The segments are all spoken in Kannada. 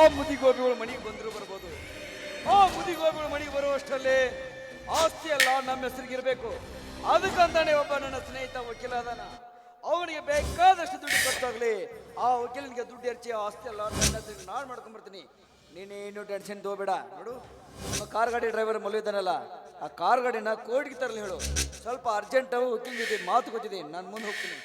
ಆ ಮುದಿಗೋಬಿಗಳು ಮನೆಗೆ ಬಂದರೂ ಬರ್ಬೋದು. ಆ ಮುದಿಗೋಬಿಗಳು ಮನೆಗೆ ಬರುವಷ್ಟರಲ್ಲಿ ಆಸ್ತಿ ಎಲ್ಲ ನಮ್ಮ ಹೆಸರಿಗಿರ್ಬೇಕು ಅದಕ್ಕಂತಾನೆ ಒಬ್ಬ ನನ್ನ ಸ್ನೇಹಿತ ವಕೀಲ ಅದಾನ. ಅವನಿಗೆ ಬೇಕಾದಷ್ಟು ದುಡ್ಡು ಕೊಟ್ಟಾಗಲಿ ಆ ವಕೀಲನಿಗೆ ದುಡ್ಡು ಎರಚಿ ಆಸ್ತಿ ಎಲ್ಲ ನನ್ನ ಹೆಸರಿಗೆ ನಾನು ಮಾಡ್ಕೊಂಡ್ಬರ್ತೀನಿ ನೀನೇನು ಟೆನ್ಷನ್ ತೋಬೇಡ ನೋಡು, ನಮ್ಮ ಕಾರ್ ಗಾಡಿ ಡ್ರೈವರ್ ಮಲಗಿದ್ದಾನಲ್ಲ, ಆ ಕಾರ್ ಗಾಡಿನ ಕೋರ್ಟ್ಗೆ ತರಲಿ ಹೇಳು. ಸ್ವಲ್ಪ ಅರ್ಜೆಂಟ್ ವಕೀಲ ಮಾತು ಗೊತ್ತಿದೆ ನಾನು ಮುಂದೆ ಹೋಗ್ತೀನಿ.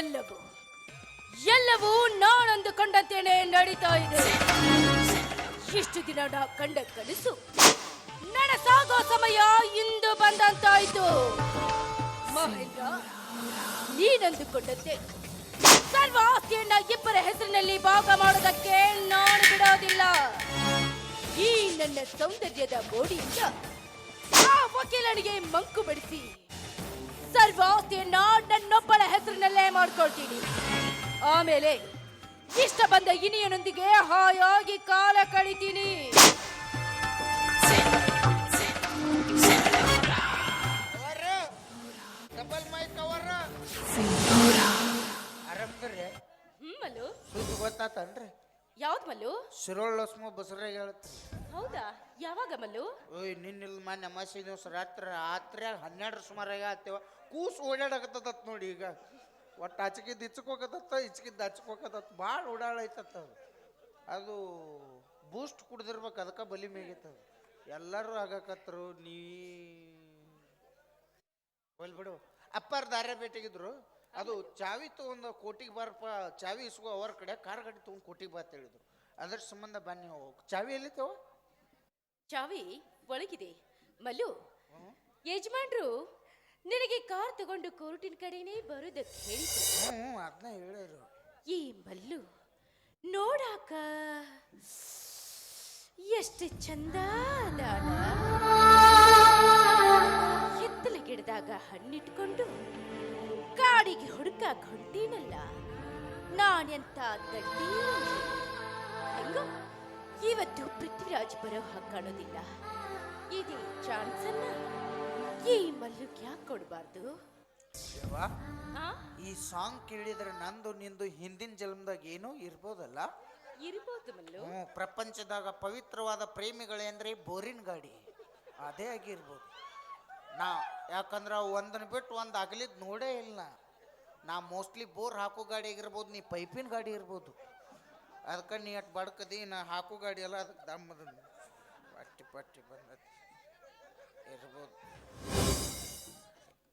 ಎಲ್ಲವೂ ಎಲ್ಲವೂ ನಾನಂದುಕೊಂಡಂತೇನೆ ನಡೀತಾ ಇದೆ. ಇಷ್ಟು ದಿನ ಕಂಡ ಕನಸು ನನಸಾಗೋ ಸಮಯ ಇಂದು ಬಂದಂತಾಯ್ತು. ಮಹೇಂದ್ರ, ನೀನಂದುಕೊಂಡಂತೆ ಸರ್ವ ಆಸ್ತಿಯನ್ನ ಇಬ್ಬರ ಹೆಸರಿನಲ್ಲಿ ಭಾಗ ಮಾಡೋದಕ್ಕೆ ನಾನು ಬಿಡೋದಿಲ್ಲ. ಈ ನನ್ನ ಸೌಂದರ್ಯದ ಬೋಡಿಯಿಂದ ಆ ವಕೀಲನಿಗೆ ಮಂಕು ಬಡಿಸಿ ಸರ್ವ ಆಸ್ತಿಯನ್ನ ಹೆಸರಿನಲ್ಲೇ ಮಾಡ್ಕೊಳ್ತೀನಿ. ಆಮೇಲೆ ಇಷ್ಟ ಬಂದ ಇನಿಯನೊಂದಿಗೆ ಹಾಯಾಗಿ ಕಾಲ ಕಳಿತೀನಿ. ಸುದ್ದಿ ಗೊತ್ತಾತನ್ರಿ ಯಾವ್ದು ಮಲ್ಲು? ಶಿರೋಳ್ ಲಸ್ಮ ಬಸರಾಗ ಹೇಳುತ್ತೆ ಹೌದಾ? ಯಾವಾಗ ಮಲ್ಲು? ಓಯ್, ನಿನ್ನಿಲ್ ಮೊನ್ನೆ ಅಮಾಸಿ ದಿವಸ ರಾತ್ರಿ ರಾತ್ರಿ ಹನ್ನೆರಡರ ಸುಮಾರಾಗ ಆತೇವ ಕೂಸು ಓಡಾಡಕತ್ತದತ್ ನೋಡಿ ಈಗ. ಒಟ್ಟು ಹಚ್ಕಿದ್ದು ಇಚ್ಕೋಕತ್ತ ಇಚ್ಕಿದ್ದು ಹಚ್ಕೋಕತ್ತ ಭಾಳ ಓಡಾಡೈತತ್ತ ಅದು. ಅದು ಬೂಸ್ಟ್ ಕುಡ್ದಿರ್ಬೇಕು ಅದಕ್ಕೆ ಬಲಿ ಮೇಗೈತದ ಎಲ್ಲರೂ ಆಗಕತ್ತರು ನೀ ಹೋಲ್ ಬಿಡು. ಅಪ್ಪಾರ ದಾರ್ಯ ಭೇಟಿಗಿದ್ರು. ಅದು ಚಾವಿ ತಗೊಂಡು ಕೋಟಿಗೆ ಬಾರಪ್ಪ ಚಾವಿ ಇಸ್ಕೋ ಅವ್ರ ಕಡೆ ಕಾರ್ ಗಡಿ ತೊಗೊಂಡು ಕೋಟಿಗೆ ಬಾ ಅಂತ ಹೇಳಿದ್ರು. ಅದ್ರ ಸಂಬಂಧ ಬನ್ನಿ ಹೋಗಿ. ಚಾವಿ ಎಲ್ಲಿತ್ತವ ಚಾವಿ ಒಳಗಿದೆ. ಮಲ್ಲು ಯಜಮಾನ್ರು ನಿನಗೆ ಕಾರ್ ತಗೊಂಡು ಕೋರ್ಟಿನ ಕಡೆನೇ ಬರೋದಕ್ಕೆ ಹೇಳಿದ್ರು. ಹ್ಞೂ ಅದನ್ನ ಹೇಳಿದ್ರು. ಈ ಮಲ್ಲು ನೋಡಾಕ ಎಷ್ಟು ಚಂದ ಅದಾನ ಹಿತ್ತಲ ಗಿಡದಾಗ ಹಣ್ಣಿಟ್ಕೊಂಡು ಕಾಡಿಗೆ ಹುಡುಕಾಕ್ ಹೊಂಟೀನಲ್ಲ. ನಾನೆಂತ ಗಟ್ಟಿ ಹೆಂಗೋ ಇವತ್ತು ಪೃಥ್ವಿರಾಜ್ ಬರೋ ಹಾಗೆ ಕಾಣೋದಿಲ್ಲ. ಇದೇ ಚಾನ್ಸ್ ಅನ್ನ ಈ ಮಲ್ಲುಗ್ ಯಾಕೆ ಕೊಡಬಾರ್ದು? ಈ ಸಾಂಗ್ ಕೇಳಿದ್ರೆ ನಂದು ನಿಂದು ಹಿಂದಿನ ಜನ್ಮದಾಗ ಏನೋ ಇರ್ಬೋದಲ್ಲ? ಇರ್ಬೋದು ಮಲ್ಲು. ಹ್ಞೂ ಪ್ರಪಂಚದಾಗ ಪವಿತ್ರವಾದ ಪ್ರೇಮಿಗಳೇ ಅಂದ್ರೆ ಬೋರಿನ ಗಾಡಿ. ಅದೇ ಆಗಿರ್ಬೋದು. ನಾ ಯಾಕಂದ್ರೆ ಒಂದನ್ನು ಬಿಟ್ಟು ಒಂದು ಅಗಲಿದ್ ನೋಡೇ ಇಲ್ಲ ನಾ. ಮೋಸ್ಟ್ಲಿ ಬೋರ್ ಹಾಕೋ ಗಾಡಿ ಆಗಿರ್ಬೋದು ನೀ ಪೈಪಿನ ಗಾಡಿ ಇರ್ಬೋದು. ಅದಕ್ಕೆ ನೀ ಅಟ್ ಬಡ್ಕದಿ ನಾ ಹಾಕೋ ಗಾಡಿ ಅಲ್ಲ ಅದಕ್ಕೆ ದಮ್ಮದ ಪಟ್ಟಿ ಪಟ್ಟಿ ಬಂದತಿ. ಇರ್ಬೋದು.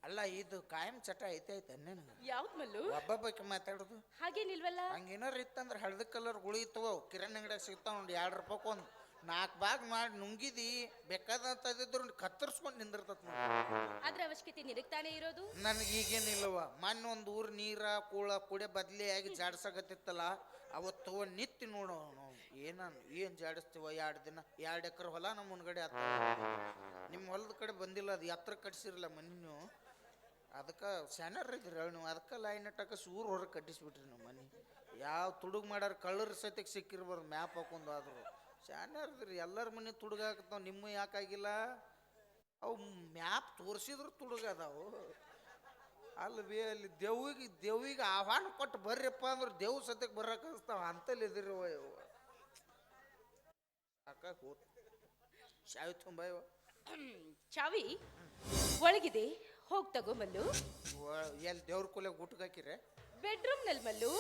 ಅಲ್ಲ ಇದು ಕಾಯಂ ಚಟ ಐತೆ ಐತೆ ನಿನಗೆ ಯಾವ್ದು ಮಲ್ಲು? ಒಬ್ಬೊಬ್ಬಕ್ಕೆ ಮಾತಾಡೋದು? ಹಾಗೇನಿಲ್ವಲ್ಲ ಹಂಗೇನಾರು ಇತ್ತಂದ್ರೆ ಹಳದಿ ಕಲರ್ ಗುಳಿ ಇತ್ತವ ಕಿರಣ್ ಅಂಗಡಿಯಾಗ ಸಿಗ್ತಾವ ನೋಡಿ ಎರಡು ರೂಪಾಯಿ ಒಂದು. ನಾಲ್ಕು ಬಾಗ್ ಮಾಡಿ ನುಂಗಿದಿ ಬೇಕಾದಂತದಿದ್ರು ಕತ್ತರಿಸ್ಕೊಂಡು ನಿಂದಿರ್ತತ್ ಆದ್ರೆ ಅದ್ರ ಅವಶ್ಯಕತೆ ನಿನಗ್ ತಾನೇ ಇರೋದು? ನನಗೆ ಈಗೇನಿಲ್ಲವ ಮೊನ್ನೆ ಒಂದು ಊರು ನೀರ ಕೂಳ ಕುಡೆ ಬದ್ಲಿ ಆಗಿ ಜಾಡ್ಸಕತ್ತಿತ್ತಲ್ಲ ಅವತ್ತು ನಿತ್ತಿ ನೋಡು ನಾವು ಏನ ಏನು ಜಾಡಿಸ್ತೀವ? ಎರಡು ದಿನ ಎರಡು ಎಕರೆ ಹೊಲ ನಮ್ಮ ಮುನ್ಗಡೆ ಆತ ನಿಮ್ಮ ಹೊಲದ ಕಡೆ ಬಂದಿಲ್ಲ ಅದು ಎತ್ತರ ಕಟ್ಸಿರಲ್ಲ ಮನೆ ಅದಕ್ಕೆ ಸ್ಯಾನರ್ ಇದ್ರಿ ನೀವು. ಅದಕ್ಕೆ ಲೈನ್ ಇಟ್ಟಾಕ ಸೂರು ಹೊರಗೆ ಕಟ್ಟಿಸ್ಬಿಟ್ರಿ ನೀವು ಮನೆ. ಯಾವ ತುಡುಗ್ ಮಾಡ್ಯಾರ ಕಳ್ಳರ ಸತಿಗೆ ಸಿಕ್ಕಿರ್ಬಾರ್ದು ಮ್ಯಾಪ್ ಹಾಕೊಂಡು ಆದ್ರು ಸ್ಯಾನರ್ ಇದ್ರಿ, ಎಲ್ಲರ ಮನೆ ತುಡುಗಾಕತ್ತಾವ ನಿಮ್ಮ ಯಾಕಾಗಿಲ್ಲ ಅವು ಮ್ಯಾಪ್ ತೋರಿಸಿದ್ರು ತುಡುಗದಾವು ಅಲ್ಲಿ ಬಿ, ಅಲ್ಲಿ ದೇವಿಗೆ ದೇವಿಗೆ ಆಹ್ವಾನ ಕೊಟ್ಟು ಬರ್ರಿಪ್ಪ ಅಂದ್ರೆ ದೇವ್ ಸತ್ಯಕ್ಕೆ ಬರಕಸ್ತಾವ ಅಂತಲ್ಲಿ ಇದ್ರಿ ಶಾವಿ ತುಂಬ ಇವ. ಚಾವಿ ಒಳಗಿದೆ. ಹೋಗ್ ತಗೋ ಮಲ್ಲು. ಎಲ್ಲಿ ದೇವ್ರ ಕೂಲೆ ಊಟಕ್ಕೆ ಹಾಕಿರೆ ಬೆಡ್ರೂಮ್ನಲ್ಲಿ ಮಲ್ಲು.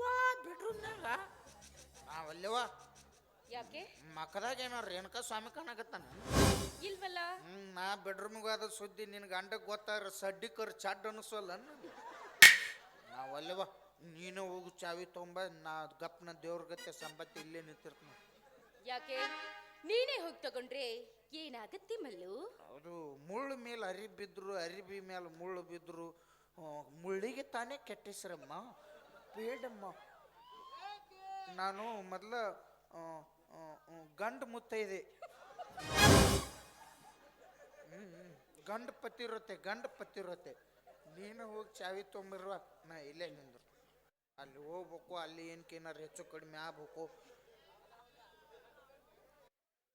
ವಾ ಬೆಡ್ರೂಮ್ನಾಗ? ನಾವಲ್ಲವ ಯಾಕೆ? ಮಕ್ಕದಾಗ ಏನೋ ರೇಣುಕಾ ಸ್ವಾಮಿ ಕಾಣಕತ್ತಾನ. ಇಲ್ವಲ್ಲ? ಹ್ಮ್ ನಾ ಬೆಡ್ರೂಮ್ಗೆ ಆದ ಸುದ್ದಿ ನಿನ್ ಗಂಡ ಗೊತ್ತಾರ ಸಡ್ಡಿ ಕರ್ ಚಡ್ ಅನಿಸೋಲ್ಲ ನಾವಲ್ಲವ ನೀನು ಹೋಗು ಚಾವಿ ತೊಂಬ ನಾ ಗಪ್ನ ದೇವ್ರ ಗತ್ತೆ ಸಂಪತ್ತಿ ಇಲ್ಲೇ ನಿಂತಿರ್ತೀನಿ. ಯಾಕೆ? ನೀನೇ ಹೋಗಿ ತಗೊಂಡ್ರೆ? ಏನಾಗತ್ತೆ ಮಲ್ಲು? ಅದು ಮುಳ್ಳು ಮೇಲೆ ಅರಿ ಬಿದ್ರು ಅರಿಬಿ ಮೇಲೆ ಮುಳ್ಳು ಬಿದ್ರು ಮುಳ್ಳಿಗೆ ತಾನೇ ಕೆಟ್ಟಿಸ್ರಮ್ಮ. ಬೇಡಮ್ಮ. ನಾನು ಮೊದಲ ಗಂಡು ಮುತ್ತೈದೆ ಹ್ಮ್ ಗಂಡು ಪತ್ತಿರುತ್ತೆ ಗಂಡು ಪತ್ತಿರುತ್ತೆ ನೀನು ಹೋಗಿ ಚಾವಿ ತೊಂಬಿರುವ, ನಾ ಇಲ್ಲೇ ನಿಂದ್ರು. ಅಲ್ಲಿ ಹೋಗ್ಬೇಕು, ಅಲ್ಲಿ ಏನಕ್ಕೆ ಏನಾರು ಹೆಚ್ಚು ಕಡಿಮೆ ಆಗ್ಬೇಕು.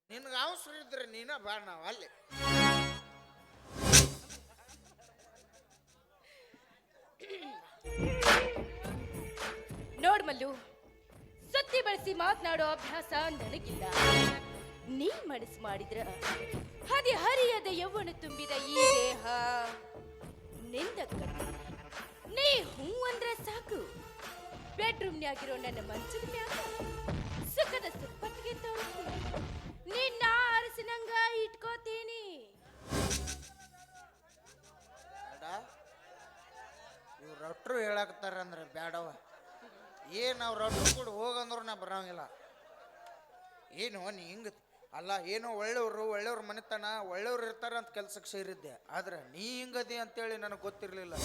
ನಿನ್ಗೆ ಅವಸರ ಇದ್ರೆ ನೀನ ಬಾ ನಾವು ಅಲ್ಲಿ. ನೋಡ್ ಮಲ್ಲು ಸುದ್ದಿ ಬಳಸಿ ಮಾತನಾಡೋ ಅಭ್ಯಾಸ ನನಗಿಲ್ಲ. ನೀ ಮನಸ್ಸು ಮಾಡಿದ್ರ ಹದಿ ಹರಿಯದ ಯೌವನ ತುಂಬಿದ ಈ ದೇಹ. ನಿಂದ ನೀ ಹೂ ಅಂದ್ರ ಸಾಕು. ಬೆಡ್ರೂಮ್ನ್ಯಾಗಿರೋ ನನ್ನ ಮಂಚದ ಮ್ಯಾಗ ಸುಖದ ಸುಪ್ಪಟ್ಟಿಗೆ ತೋರಿಸಿ. ನಿನ್ನ ಅರಸಿನಂಗ ಇಟ್ಕೋತೀನಿ. ಬೇಡ. ಇವ್ರು ರೊಟ್ರು ಹೇಳಾಕತ್ತಾರ ಅಂದ್ರೆ ಬೇಡವ. ಏನು ಅವ್ರು ರೊಟ್ರು ಕೂಡ ಹೋಗಂದ್ರು ನಾ ಬರೋಂಗಿಲ್ಲ. ಏನು, ನೀ ಹಿಂಗ ಅಲ್ಲ, ಏನೋ ಒಳ್ಳೆಯವರು, ಒಳ್ಳೆಯವ್ರ ಮನೆತನ, ಒಳ್ಳೆಯವ್ರು ಇರ್ತಾರೆ ಅಂತ ಕೆಲ್ಸಕ್ಕೆ ಸೇರಿದ್ದೆ. ಆದ್ರೆ ನೀ ಹಿಂಗದಿ ಅಂತೇಳಿ ನನಗೆ ಗೊತ್ತಿರಲಿಲ್ಲ.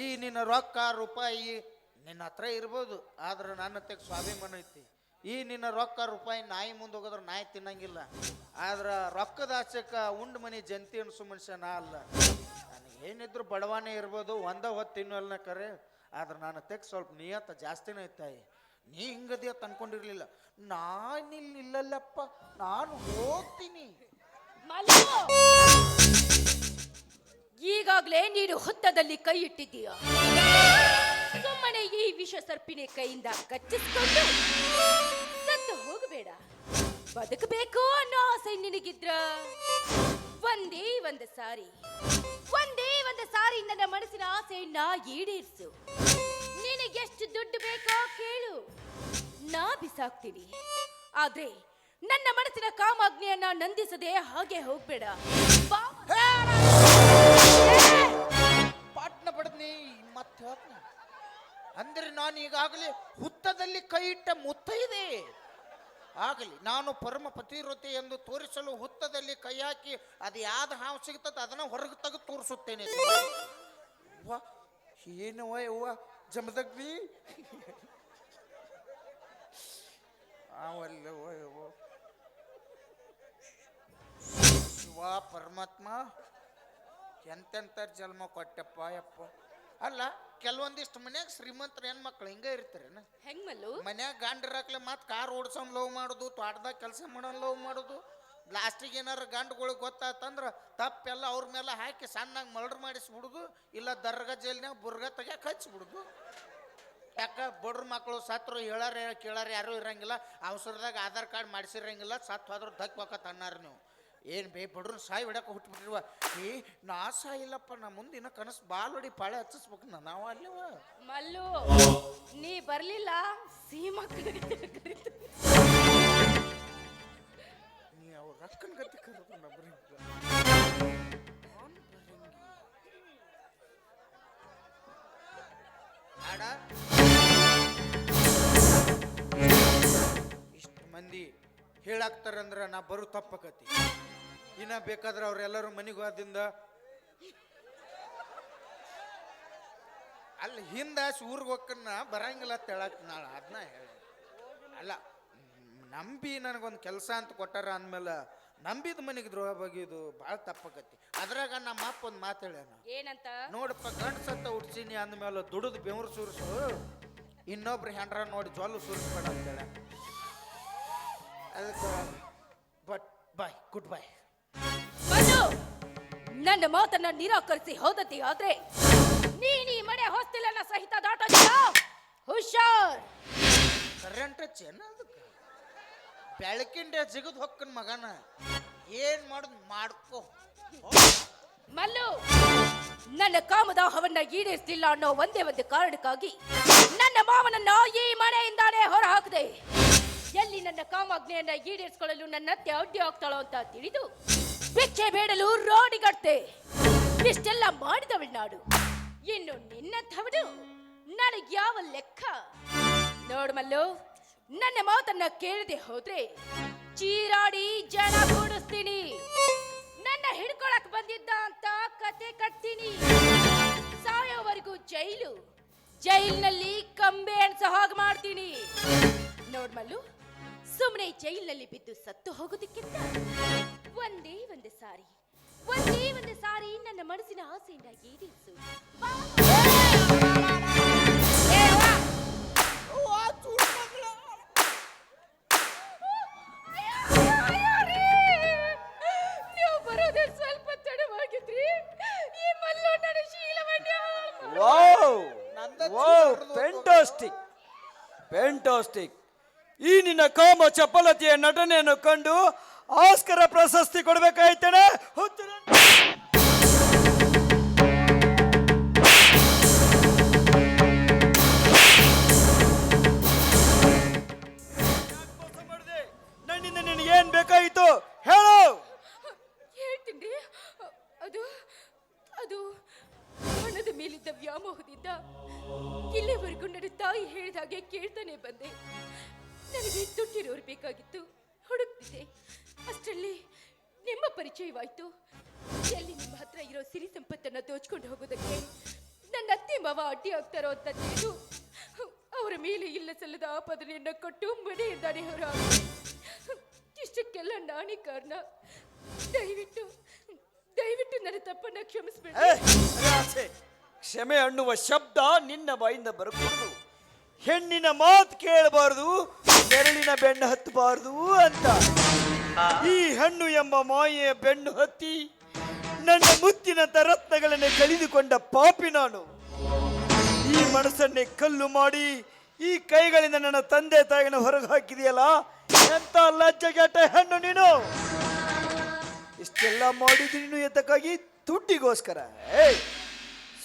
ಈ ನಿನ್ನ ರೊಕ್ಕ, ರೂಪಾಯಿ ನಿನ್ನ ಹತ್ರ ಇರ್ಬೋದು, ಆದ್ರೆ ನನ್ನ ತೆಗ್ ಸ್ವಾಭಿಮಾನ ಐತಿ. ಈ ನಿನ್ನ ರೊಕ್ಕ ರೂಪಾಯಿ ನಾಯಿ ಮುಂದೆ ಹೋಗೋದ್ರೆ ನಾಯಿ ತಿನ್ನಂಗಿಲ್ಲ. ಆದ್ರೆ ರೊಕ್ಕದ ಆಚೆಕ ಉಂಡು ಮನಿ ಜಂತಿ ಅನ್ಸು ಮನುಷ್ಯನ ಅಲ್ಲ. ನನಗೆ ಏನಿದ್ರು ಬಡವಾನೇ ಇರ್ಬೋದು, ಒಂದ ಹೊತ್ತು ತಿನ್ನಲ್ಲ ಕರೆ, ಆದ್ರೆ ನಾನು ತೆಗ್ ಸ್ವಲ್ಪ ನಿಯತ್ತ ಜಾಸ್ತಿನೇ ಇತ್ತಾಯಿ ನೀ ಹಿಂಗದೇ ಅನ್ಕೊಂಡಿರ್ಲಿಲ್ಲ ನಾನಿಲ್ಲಿ ಇಲ್ಲಲ್ಲಪ್ಪ, ನಾನು ಹೋಗ್ತೀನಿ. ಈಗಾಗ್ಲೇ ನೀನು ಹುತ್ತದಲ್ಲಿ ಕೈ ಇಟ್ಟಿದ್ದೀಯ. ಸುಮ್ಮನೆ ಈ ವಿಷ ಸರ್ಪಿನ ಕೈಯಿಂದ ಕಚ್ಚಿಸ್ಕೊಂಡು ಸತ್ತು ಹೋಗಬೇಡ. ಬದುಕಬೇಕು ಅನ್ನೋ ಆಸೆ ನಿನಗಿದ್ರ? ಒಂದೇ ಒಂದು ಸಾರಿ, ಒಂದೇ ಒಂದು ಸಾರಿ ನನ್ನ ಮನಸ್ಸಿನ ಆಸೆಯನ್ನ ಈಡೇರಿಸು. ನಿನಗೆಷ್ಟು ದುಡ್ಡು ಬೇಕೋ ಕೇಳು. ನಾ ಬಿಸಾಕ್ತೀನಿ. ಆದ್ರೆ ನನ್ನ ಮನಸ್ಸಿನ ಕಾಮಾಗ್ನಿಯನ್ನ ನಂದಿಸದೆ ಹಾಗೆ ಹೋಗ್ಬೇಡ. ಪಾಟ್ನ ಪಡೆದ್ನಿ, ಮತ್ತೆ ಅಂದ್ರೆ ನಾನು ಈಗಾಗಲೇ ಹುತ್ತದಲ್ಲಿ ಕೈ ಇಟ್ಟ ಮುತ್ತ ಇದೆ. ಆಗಲಿ, ನಾನು ಪರಮ ಪತಿವೃತಿ ಎಂದು ತೋರಿಸಲು ಹುತ್ತದಲ್ಲಿ ಕೈ ಹಾಕಿ ಅದು ಯಾವ್ದು ಹಾವು ಸಿಗ್ತದೆ ಅದನ್ನ ಹೊರಗೆ ತೆಗೆದು ತೋರಿಸುತ್ತೇನೆ. ಏನು ಯವ್ವ ಜಮದಗ್ನಿ? ಶಿವ ಪರಮಾತ್ಮ, ಎಂತೆಂತ ಜನ್ಮ ಕೊಟ್ಟಪ್ಪ ಯಪ್ಪ. ಅಲ್ಲ ಕೆಲವೊಂದಿಷ್ಟು ಮನ್ಯಾಗ ಶ್ರೀಮಂತರ ಹೆಣ್ಮಕ್ಳು ಹಿಂಗೆ ಇರ್ತಾರೇನ? ಹೆಂಗ್ ಮಲ್ಲು? ಮನ್ಯಾಗ ಇರಕ್ಲೆ ಮತ್ತೆ ಕಾರ್ ಓಡ್ಸೋನ್ ಲವ್ ಮಾಡೋದು ತೋಟದಾಗ ಕೆಲಸ ಮಾಡೋನ್ ಲವ್ ಮಾಡೋದು ಲಾಸ್ಟಿಗೆ ಏನಾರ ಗಂಡುಗಳಿಗೆ ಗೊತ್ತಾತಂದ್ರ ತಪ್ಪೆಲ್ಲ ಅವ್ರ ಮೇಲೆ ಹಾಕಿ ಸಣ್ಣಾಗಿ ಮರ್ಡರ್ ಮಾಡಿಸ್ಬಿಡುದು ಇಲ್ಲ ದರ್ಗಾ ಜೈಲಿನಾಗ ಬುರ್ಗ ತೆಗ್ಯಾಕ ಹಚ್ಚಿಬಿಡುದು ಯಾಕ ಬಡ್ರ ಮಕ್ಕಳು ಸತ್ರು ಹೇಳಾರ ಕೇಳಾರ ಯಾರೂ ಇರಂಗಿಲ್ಲ ಅವಸರದಾಗ ಆಧಾರ್ ಕಾರ್ಡ್ ಮಾಡಿಸಿರಂಗಿಲ್ಲ ಸತ್ ಹೋದ್ರ ದಕ್ಕ ಹೋಗತ್ ಅನ್ನಾರ ನೀವು. ಏನು ಬೇ ಬಡ್ರು ಸಾಯಿ ಹೊಡ್ಯಾಕೆ ಹುಟ್ಬಿಟ್ಟಿರುವ. ಏ ನಾ ಸಾಯಿಲ್ಲಪ್ಪ ನಾ ಮುಂದಿನ ಕನಸು ಬಾಲ್ ಹೊಡಿ ಪಾಳೆ ಹಚ್ಚಿಸ್ಬೇಕು ನಾ ನಾವು ಅಲ್ಲವ. ಮಲ್ಲು ನೀ ಬರ್ಲಿಲ್ಲ ಸೀಮಾ ನೀ ಅವ್ರ ಅಕ್ಕನ ಗತಿ ಇಷ್ಟು ಮಂದಿ ಹೇಳಾಕ್ತಾರಂದ್ರ ನಾ ಬರು ತಪ್ಪಕತಿ ಇನ್ನ ಬೇಕಾದ್ರೆ ಅವ್ರೆಲ್ಲರೂ ಮನೆಗೆ ಹೋದಿಂದ ಅಲ್ಲಿ ಹಿಂದ ಊರಿಗೆ ಹೋಗ್ಕನ್ನ ಬರಂಗಿಲ್ಲ ತೆಳಕ್ ನಾಳೆ ಅದನ್ನ ಹೇಳಿ ಅಲ್ಲ ನಂಬಿ ನನಗೊಂದು ಕೆಲಸ ಅಂತ ಕೊಟ್ಟಾರ ಅಂದಮೇಲೆ ನಂಬಿದ ಮನೆಗೆ ದ್ರೋಹ ಬಗೆದು ಭಾಳ ತಪ್ಪಕತಿ ಅದ್ರಾಗ ನಮ್ಮ ಅಪ್ಪ ಒಂದು ಮಾತು ಹೇಳ್ಯಾನ. ಏನಂತ? ನೋಡಪ್ಪ ಗಂಡು ಸತ್ತ ಹುಡ್ಸೀನಿ ಅಂದಮೇಲೆ ದುಡಿದು ಬೆವರು ಸುರಿಸು ಇನ್ನೊಬ್ರು ಹೆಂಡ್ರ ನೋಡಿ ಜೊಲ್ಲು ಸುರಿಸ್ಬೇಡ ಅಂತೇಳ ಅದಕ್ಕೆ ಬಟ್ ಬಾಯ್ ಗುಡ್ ಬಾಯ್. ನನ್ನ ಮಾತನ್ನ ನಿರಾಕರಿಸಿ ಹೋದತಿ ಆದ್ರೆ ನೀನ್ ಈ ಮನೆ ಹೊಸ್ತಿಲನ್ನ ಸಹಿತ ದಾಟೋದಿಲ್ಲ. ಹುಷಾರ್. ಕರೆಂಟ್ ಚೆನ್ನ ಅದಕ್ಕೆ ಬೆಳಕಿಂಡೆ ಜಿಗದ್ ಹೊಕ್ಕನ್ ಮಗನ. ಏನ್ ಮಾಡುದು? ಮಾಡ್ಕೋ. ಮಲ್ಲು ನನ್ನ ಕಾಮದಾಹವನ್ನ ಈಡೇರಿಸಲಿಲ್ಲ ಅನ್ನೋ ಒಂದೇ ಒಂದು ಕಾರಣಕ್ಕಾಗಿ ನನ್ನ ಮಾವನನ್ನ ಈ ಮನೆಯಿಂದಾನೇ ಹೊರ ಹಾಕಿದೆ ಎಲ್ಲಿ ನನ್ನ ಕಾಮಾಜ್ಞೆಯನ್ನ ಈಡೇರಿಸಿಕೊಳ್ಳಲು ನನ್ನ ಅತ್ತೆ ಅಡ್ಡಿ ಆಗ್ತಾಳೋ ಅಂತ ತಿಳಿದು ಭಿಕ್ಷೆ ಬೇಡಲು ರೋಡಿಗಟ್ಟೆ. ಇಷ್ಟೆಲ್ಲ ಮಾಡಿದವಳು ನಾಡು ಇನ್ನು ನಿನ್ನಂಥವಳು ನನಗೆ ಯಾವ ಲೆಕ್ಕ? ನೋಡು ಮಲ್ಲು, ನನ್ನ ಮಾತನ್ನ ಕೇಳದೆ ಹೋದ್ರೆ ಚೀರಾಡಿ ಜನ ಕೂಡಿಸ್ತೀನಿ. ನನ್ನ ಹಿಡ್ಕೊಳಕ್ ಬಂದಿದ್ದ ಅಂತ ಕತೆ ಕಟ್ತೀನಿ. ಸಾಯೋವರೆಗೂ ಜೈಲು, ಜೈಲಿನಲ್ಲಿ ಕಂಬೆ ಅನ್ಸೋ ಹಾಗೆ ಮಾಡ್ತೀನಿ. ನೋಡ್ಮಲ್ಲು ಸುಮ್ಮನೆ ಜೈಲಿನಲ್ಲಿ ಬಿದ್ದು ಸತ್ತು ಹೋಗೋದಕ್ಕಿಂತ ಒಂದೇ ಒಂದು ಸಾರಿ ಒಂದೇ ಒಂದು ಸಾರಿ ನನ್ನ ಮನಸ್ಸಿನ ಆಸೆಯಿಂದ ಈಡೇರಿಸು. ಬಾ. ಏ, ವಾ. ನೀವು ಬರೋದೇ ಸ್ವಲ್ಪ ತಡವಾಗಿದ್ರಿ. ಈ ಮಲ್ಲು ನನ್ನ ಶೀಲವನ್ನೇ ಹಾಳು ಮಾಡ್ದ. ವಾವ್. ನಂದ ವಾವ್. ಚೂರು ಫೆಂಟಾಸ್ಟಿಕ್ ಫೆಂಟಾಸ್ಟಿಕ್ ಈ ನಿನ್ನ ಕಾಮ ಚಪಲತೆಯ ನಟನೆಯನ್ನು ಕಂಡು ಆಸ್ಕರ ಪ್ರಶಸ್ತಿ ಕೊಡಬೇಕಾಯ್ತೇನೆ. ಇಲ್ಲ ಸಲ್ಲದ ಆಪಾದನೆಯನ್ನ ಇದ್ದಾನೆ ಮನೆಯಿಂದಾನೆ ಹೊರ ಇಷ್ಟಕ್ಕೆಲ್ಲ ನಾನೇ ಕಾರಣ. ದಯವಿಟ್ಟು ದಯವಿಟ್ಟು ನನ್ನ ತಪ್ಪನ್ನ ಕ್ಷಮಿಸ್ಬೇಡಿ. ಕ್ಷಮೆ ಅನ್ನುವ ಶಬ್ದ ನಿನ್ನ ಬಾಯಿಂದ ಬರಕೂಡದು ಹೆಣ್ಣಿನ ಮಾತು ಕೇಳಬಾರದು ಬೆರಳಿನ ಬೆನ್ನು ಹತ್ತಬಾರದು ಅಂತ. ಈ ಹಣ್ಣು ಎಂಬ ಮಾಯೆಯ ಬೆನ್ನು ಹತ್ತಿ ನನ್ನ ಮುತ್ತಿನ ರತ್ನಗಳನ್ನೇ ಕಳೆದುಕೊಂಡ ಪಾಪಿ ನಾನು. ಈ ಮನಸ್ಸನ್ನೇ ಕಲ್ಲು ಮಾಡಿ ಈ ಕೈಗಳಿಂದ ನನ್ನ ತಂದೆ ತಾಯಿನ ಹೊರಗೆ ಹಾಕಿದೆಯಲ್ಲ? ಎಂತ ಲಜ್ಜೆಗೆಟ್ಟ ಹೆಣ್ಣು ನೀನು? ಇಷ್ಟೆಲ್ಲ ಮಾಡಿದ್ದು ಎತ್ತಕ್ಕಾಗಿ ದುಡ್ಡಿಗೋಸ್ಕರ.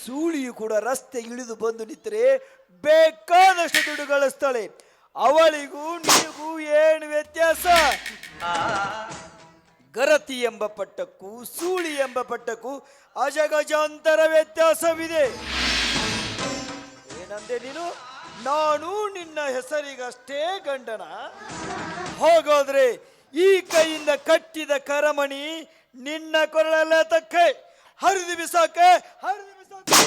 ಸೂಳಿಯು ಕೂಡ ರಸ್ತೆ ಇಳಿದು ಬಂದು ನಿಂತರೆ ಬೇಕಾದಷ್ಟು ದುಡ್ಡು ಗಳಿಸ್ತಾಳೆ. ಅವಳಿಗೂ ನಿನಗೂ ಏನು ವ್ಯತ್ಯಾಸ? ಗರತಿ ಎಂಬ ಪಟ್ಟಕ್ಕೂ ಸೂಳಿ ಎಂಬ ಪಟ್ಟಕ್ಕೂ ಅಜಗಜಾಂತರ ವ್ಯತ್ಯಾಸವಿದೆ. ಏನಂದೆ ನೀನು? ನಾನು ನಿನ್ನ ಹೆಸರಿಗಷ್ಟೇ ಗಂಡನ. ಹೋಗೋದ್ರೆ ಈ ಕೈಯಿಂದ ಕಟ್ಟಿದ ಕರಮಣಿ ನಿನ್ನ ಕೊರಳಲ್ಲ ತಕ್ಕೆ. ಹರಿದು ಬಿಸಾಕೆ ಹರಿದು ಬಿಸಾಕೆ.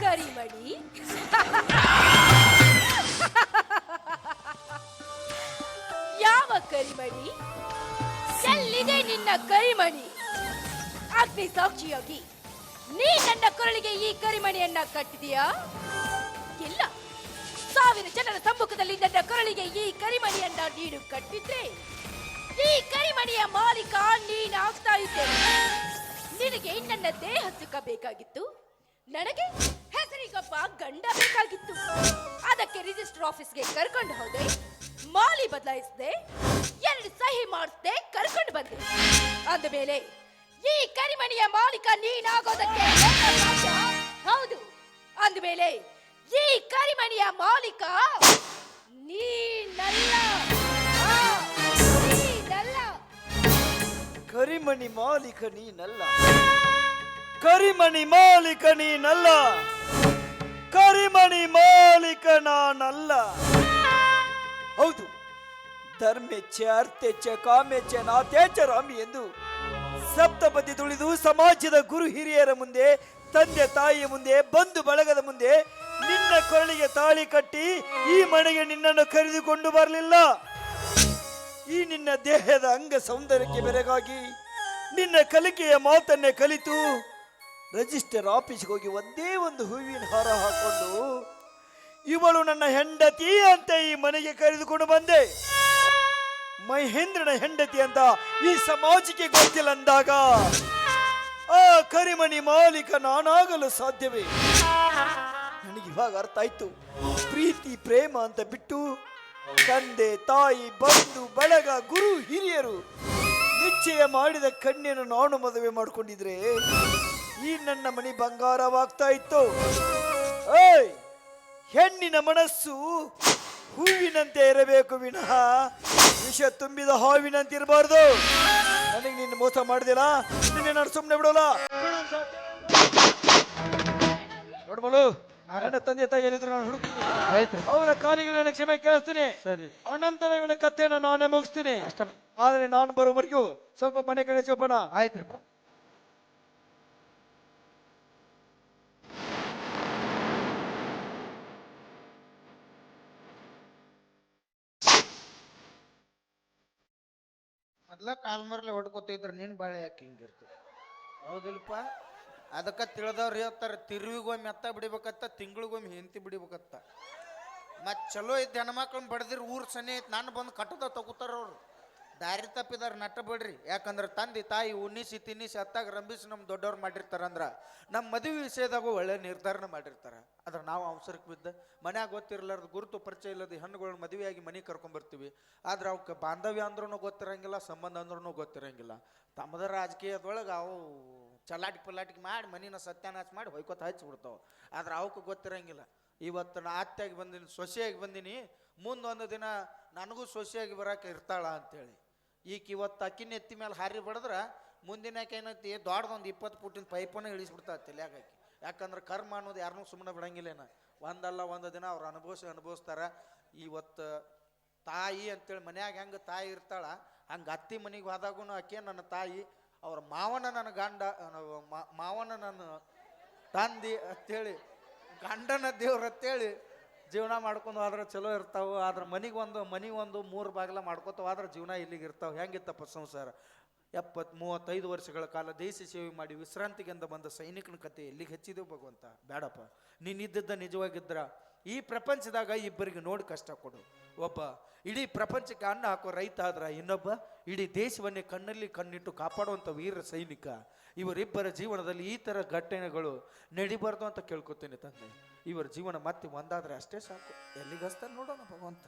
ಕರಿಮಣಿ. ಯಾವ ಕರಿಮಣಿ? ಎಲ್ಲಿದೆ ನಿನ್ನ ಕರಿಮಣಿ. ಅಗ್ನಿ ಸಾಕ್ಷಿಯಾಗಿ, ನೀ ನನ್ನ ಕೊರಳಿಗೆ ಈ ಕರಿಮಣಿಯನ್ನ ಕಟ್ಟಿದೀಯಾ ಇಲ್ಲ. ಸಾವಿರ ಜನರ ಸಮ್ಮುಖದಲ್ಲಿ ನನ್ನ ಕೊರಳಿಗೆ ಈ ಕರಿಮಣಿಯನ್ನ ನೀನು ಕಟ್ಟಿದ್ರೆ, ಈ ಕರಿಮಣಿಯ ಮಾಲೀಕ ಆಗ್ತಾ ಇದ್ದೆ ನಿನಗೆ ನನ್ನ ದೇಹ ಸುಖ ಬೇಕಾಗಿತ್ತು. ನನಗೆ ಹೆಸರಿಗೊಬ್ಬ ಗಂಡ ಬೇಕಾಗಿತ್ತು. ಅದಕ್ಕೆ ರಿಜಿಸ್ಟರ್ ಆಫೀಸ್ಗೆ ಕರ್ಕೊಂಡು ಹೋದೆ, ಮಾಲಿ ಬದಲಾಯಿಸಿದೆ ಎರಡು ಸಹಿ ಮಾಡಿಸ್ದೆ ಕರ್ಕೊಂಡು ಬಂದೆ. ಅಂದಮೇಲೆ, ಈ ಕರಿಮಣಿಯ ಮಾಲೀಕ ನೀನಾಗೋದಕ್ಕೆ ಹೌದು. ಅಂದ ಅಂದಮೇಲೆ, ಈ ಕರಿಮಣಿಯ ಮಾಲೀಕ ನೀನಲ್ಲ. ನೀನಲ್ಲ. ಕರಿಮಣಿ ಮಾಲೀಕ ನೀನಲ್ಲ. ಕರಿಮಣಿ ಮಾಲೀಕ ನೀನಲ್ಲ. ಕರಿಮಣಿ ಮಾಲೀಕ ನಾನಲ್ಲ. ಹೌದು. ಧರ್ಮೆಚ್ಚ ಅರ್ಥೆಚ್ಚೆ ಕಾಮೆಚ್ಚೆ ನಾತ್ಯಾಚ ರಾಮಿ ಎಂದು ಸಪ್ತಪದಿ ತುಳಿದು ಸಮಾಜದ ಗುರು ಹಿರಿಯರ ಮುಂದೆ, ತಂದೆ ತಾಯಿಯ ಮುಂದೆ, ಬಂಧು ಬಳಗದ ಮುಂದೆ ನಿನ್ನ ಕೊರಳಿಗೆ ತಾಳಿ ಕಟ್ಟಿ ಈ ಮನೆಗೆ ನಿನ್ನನ್ನು ಕರೆದುಕೊಂಡು ಬರಲಿಲ್ಲ. ಈ ನಿನ್ನ ದೇಹದ ಅಂಗ ಸೌಂದರ್ಯಕ್ಕೆ ಬೆರಗಾಗಿ ನಿನ್ನ ಕಲಿಕೆಯ ಮಾತನ್ನೇ ಕಲಿತು ರಿಜಿಸ್ಟರ್ ಆಫೀಸ್ಗೆ ಹೋಗಿ ಒಂದೇ ಒಂದು ಹೂವಿನ ಹಾರ ಹಾಕೊಂಡು ಇವಳು ನನ್ನ ಹೆಂಡತಿ ಅಂತ ಈ ಮನೆಗೆ ಕರೆದುಕೊಂಡು ಬಂದೆ. ಮಹೇಂದ್ರನ ಹೆಂಡತಿ ಅಂತ ಈ ಸಮಾಜಕ್ಕೆ ಗೊತ್ತಿಲ್ಲ ಅಂದಾಗ, ಆ ಕರಿಮಣಿ ಮಾಲೀಕ ನಾನಾಗಲು ಸಾಧ್ಯವೇ? ನನಗೆ ಇವಾಗ ಅರ್ಥ ಆಯ್ತು. ಪ್ರೀತಿ, ಪ್ರೇಮ ಅಂತ ಬಿಟ್ಟು ತಂದೆ, ತಾಯಿ, ಬಂಧು, ಬಳಗ, ಗುರು, ಹಿರಿಯರು ನಿಶ್ಚಯ ಮಾಡಿದ ಕಣ್ಣಿನ ನಾನು ಮದುವೆ ಮಾಡಿಕೊಂಡಿದ್ರೆ ಈ ನನ್ನ ಮನೆ ಬಂಗಾರವಾಗ್ತಾ ಇತ್ತು. ಏಯ್, ಹೆಣ್ಣಿನ ಮನಸ್ಸು ಹೂವಿನಂತೆ ಇರಬೇಕು ವಿನಃ. ವಿಷ ತುಂಬಿದ ಹಾವಿನಂತೆ ಇರಬಾರ್ದು. ನನಗೆ ನಿನ್ನ ಮೋಸ ಮಾಡಿದಿಲ್ಲ ನಿನ್ನೆ ನಾನು ಸುಮ್ಮನೆ ಬಿಡೋಲ್ಲ. ನೋಡ್ಬೋದು ನನ್ನ ತಂದೆ ತಾಯಿ ಏನಿದ್ರು ನಾನು ಹುಡುಕ್ತೀನಿ. ಆಯ್ತು. ಅವನ ಕಾಲಿಗೆ ನನಗೆ ಕ್ಷಮೆ ಕೇಳಿಸ್ತೀನಿ. ಸರಿ. ಅನಂತರ ಇವನ ಕಥೆಯನ್ನು ನಾನೇ ಮುಗಿಸ್ತೀನಿ. ಆದ್ರೆ ನಾನು ಬರೋವರೆಗೂ ಸ್ವಲ್ಪ ಮನೆ ಕಡೆ ಚೋಪಣ ಆಯ್ತು. ಮೊದ್ಲ ಕಾಲ್ ಮರ್ಲೆ ನಿನ್ ಬಾಳೆ ಯಾಕೆ ಹಿಂಗಿರ್ತಿ ಹೌದಿಲ್ಪ? ಅದಕ್ಕೆ ತಿಳಿದವ್ರು ಹೇಳ್ತಾರ, ತಿರುವಿಗೊಮ್ಮೆ ಎತ್ತ ಬಿಡಿಬೇಕತ್ತ, ತಿಂಗಳಿಗೊಮ್ಮೆ ಹೆಂತಿ ಬಿಡಿಬೇಕತ್ತ. ಮತ್ತೆ ಚಲೋ ಇದ್ದ ಹೆಣ್ಮಕ್ಳನ್ನ ಬಡ್ದಿರ್ ಊರು ಸನಿ ಐತೆ, ನಾನು ಬಂದು ಕಟ್ಟದ ತಗೋತಾರ ಅವ್ರು. ದಾರಿ ತಪ್ಪಿದಾರ ನಟ್ಟ ಬಿಡ್ರಿ. ಯಾಕಂದ್ರೆ ತಂದೆ ತಾಯಿ ಉಣ್ಣಿಸಿ ತಿನ್ನಿಸಿ ಅತ್ತಾಗ ರಂಬಿಸಿ ನಮ್ಮ ದೊಡ್ಡವ್ರು ಮಾಡಿರ್ತಾರಂದ್ರ ನಮ್ಮ ಮದುವೆ ವಿಷಯದಾಗೂ ಒಳ್ಳೆ ನಿರ್ಧಾರನ ಮಾಡಿರ್ತಾರ. ಆದ್ರೆ ನಾವು ಅವಸರಕ್ಕೆ ಬಿದ್ದ ಮನ್ಯಾಗ ಗೊತ್ತಿರ್ಲಾರ್ದ ಗುರುತು ಪರಿಚಯ ಇಲ್ಲದ ಹೆಣ್ಣುಗಳನ್ನ ಮದುವೆಯಾಗಿ ಮನೆಗೆ ಕರ್ಕೊಂಬರ್ತೀವಿ ಆದ್ರೆ ಅವಕ್ಕೆ ಬಾಂಧವ್ಯ ಅಂದ್ರೂ ಗೊತ್ತಿರಂಗಿಲ್ಲ, ಸಂಬಂಧ ಅಂದ್ರೂ ಗೊತ್ತಿರಂಗಿಲ್ಲ. ತಮ್ಮದ ರಾಜಕೀಯದೊಳಗೆ ಅವು ಚಲಾಟಿ ಪಲಾಟಿಗೆ ಮಾಡಿ ಮನಿನ ಸತ್ಯಾನಾಶ ಮಾಡಿ ಹೊಯ್ಕೊತ ಹಚ್ಚಿಬಿಡ್ತಾವೆ ಆದ್ರೆ ಅವಕ್ಕೆ ಗೊತ್ತಿರಂಗಿಲ್ಲ. ಇವತ್ತು ನಾ ಆತ್ಯಾಗಿ ಬಂದೀನಿ, ಸೊಸೆಯಾಗಿ ಬಂದೀನಿ ಮುಂದೊಂದು ದಿನ ನನಗೂ ಸೊಸೆಯಾಗಿ ಬರಕ್ಕೆ ಇರ್ತಾಳ ಅಂತೇಳಿ. ಈಗ ಇವತ್ತು ಅಕ್ಕಿನ ಎತ್ತಿ ಮೇಲೆ ಹಾರಿ ಬಡದ್ರ ಮುಂದಿನ ಏನೈತಿ ದೊಡ್ಡದೊಂದು ಇಪ್ಪತ್ತು ಫುಟ್ಟಿನ ಪೈಪನ್ನು ಇಳಿಸ್ಬಿಡ್ತಾರೆ ತಲೆಯಾಗಿ ಯಾಕಂದ್ರೆ ಕರ್ಮ ಅನ್ನೋದು ಯಾರನ್ನೂ ಸುಮ್ಮನೆ ಬಿಡಂಗಿಲ್ಲೇನ ಒಂದಲ್ಲ ಒಂದು ದಿನ ಅವ್ರು ಅನುಭವಿಸಿ ಅನುಭವಿಸ್ತಾರೆ. ಇವತ್ತು ತಾಯಿ ಅಂತೇಳಿ ಮನ್ಯಾಗ ಹೆಂಗೆ ತಾಯಿ ಇರ್ತಾಳ, ಹಂಗೆ ಅತ್ತಿ ಮನೆಗೆ ಹೋದಾಗೂ ಆಕೆ ನನ್ನ ತಾಯಿ, ಅವ್ರ ಮಾವನ ನನ್ನ ಗಂಡ ಮಾವನ ನನ್ನ ತಂದಿ ಅಂತೇಳಿ, ಗಂಡನ ದೇವ್ರ ಅಂತೇಳಿ ಜೀವನ ಮಾಡ್ಕೊಂಡು ಹೋದ್ರೆ ಚಲೋ ಇರ್ತಾವೆ, ಆದ್ರೆ ಮನೆಗೆ ಒಂದು ಮನೆ ಒಂದು ಮೂರು ಬಾಗಿಲ ಮಾಡ್ಕೊತ ಆದ್ರೆ ಜೀವನ ಇಲ್ಲಿಗೆ ಇರ್ತಾವೆ. ಹೆಂಗಿತ್ತಪ್ಪ ಸಂಸಾರ? ಎಪ್ಪತ್ತು ಮೂವತ್ತೈದು ವರ್ಷಗಳ ಕಾಲ ದೇಶ ಸೇವೆ ಮಾಡಿ ವಿಶ್ರಾಂತಿಗೆಂದ ಬಂದ ಸೈನಿಕನ ಕತೆ ಎಲ್ಲಿಗೆ ಹೆಚ್ಚಿದೆವು ಭಗವಂತ? ಬೇಡಪ್ಪ ನೀನಿದ್ದ ನಿಜವಾಗಿದ್ರ, ಈ ಪ್ರಪಂಚದಾಗ ಇಬ್ಬರಿಗೆ ನೋಡಿ ಕಷ್ಟ ಕೊಡು. ಒಬ್ಬ, ಇಡೀ ಪ್ರಪಂಚಕ್ಕೆ ಅನ್ನ ಹಾಕೋ ರೈತ ಆದ್ರ ಇನ್ನೊಬ್ಬ, ಇಡೀ ದೇಶವನ್ನೇ ಕಣ್ಣಲ್ಲಿ ಕಣ್ಣಿಟ್ಟು ಕಾಪಾಡುವಂಥ ವೀರ ಸೈನಿಕ. ಇವರಿಬ್ಬರ ಜೀವನದಲ್ಲಿ ಈ ಥರ ಘಟನೆಗಳು ನಡಿಬಾರ್ದು ಅಂತ ಕೇಳ್ಕೊತೇನೆ ತಂದೆ. ಇವರ ಜೀವನ ಮತ್ತೆ ಒಂದಾದ್ರೆ ಅಷ್ಟೇ ಸಾಕು. ಎಲ್ಲಿಗಸ್ತಾರೆ ನೋಡೋಣ ಭಗವಂತ.